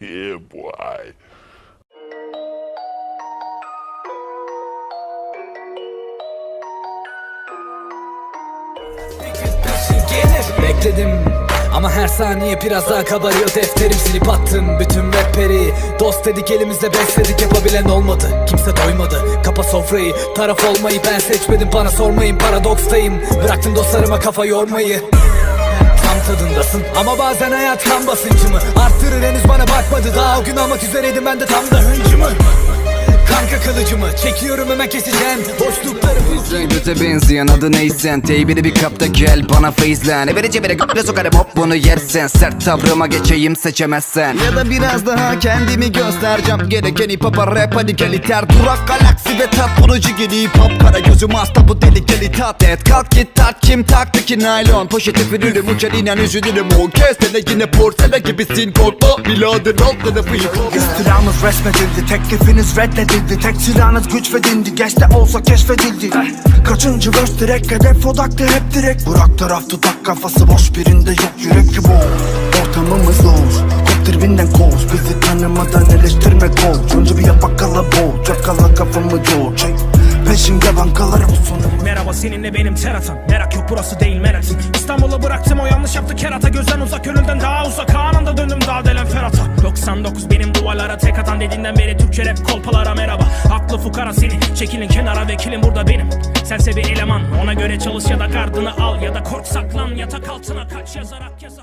yeah, boy. Bekledim ama her saniye biraz daha kabarıyor. Defterim silip attım bütün rapleri Dost dedik elimizde besledik yapabilen olmadı. Kimse doymadı kapa sofrayı. Taraf olmayı ben seçmedim bana sormayın. Paradokstayım Bıraktım dostlarıma kafa yormayı tadındasın. Ama bazen hayat kan basıncımı Arttırır. Henüz bana bakmadı. Daha o gün almak üzereydim. Ben de tam da kılıcımı çekiyorum hemen keseceğim. Boşlukları Sen göte benzeyen adı neysen Teybiri bir kapta gel bana feyzlen Evere cebere göre sokarım hop bunu yersen. Sert tavrıma geçeyim seçemezsen. Ya da biraz daha kendimi göstereceğim. Gereken hip hop'a rap hadi gel iter. Durak galaksi ve tat bunucu gibi hip hop. Kara gözüm hasta bu deli gel tat. Et Kalk git tat kim taktı ki naylon? Poşeti fırırım uçar inen üzülürüm. O kez de yine porsele gibisin. Korkma Bilader alt tarafı yıkıl İstilamız resmedildi Teklifiniz reddedildi. Tek silahınız güç ve dindi Geç de olsa keşfedildi. Kaçıncı verse direkt Hedef odaklı hep direkt. Burak taraf tutak kafası boş birinde yok yürek gibi Ortamımız loş Kop tribünden koş Bizi tanımadan eleştirme koç Önce bir yapak kala boğ Çöp kala kafamı çoğu çek Peşimde bankalar olsun. Merhaba seninle benim teratam Merak yok burası değil merak. İstanbul'u bıraktım o yanlış yaptı. Kerata Gözden uzak önünden daha uzak. Anında döndüm daha delen ferata 99 benim duvarlara tek atan Dediğinden beri Türkçe rap kolpalara merhaba. Aklı fukara seni çekilin kenara Vekilim burada benim. Sense bir eleman Ona göre çalış ya da gardını al Ya da kork saklan yatak altına kaç yazarak yazı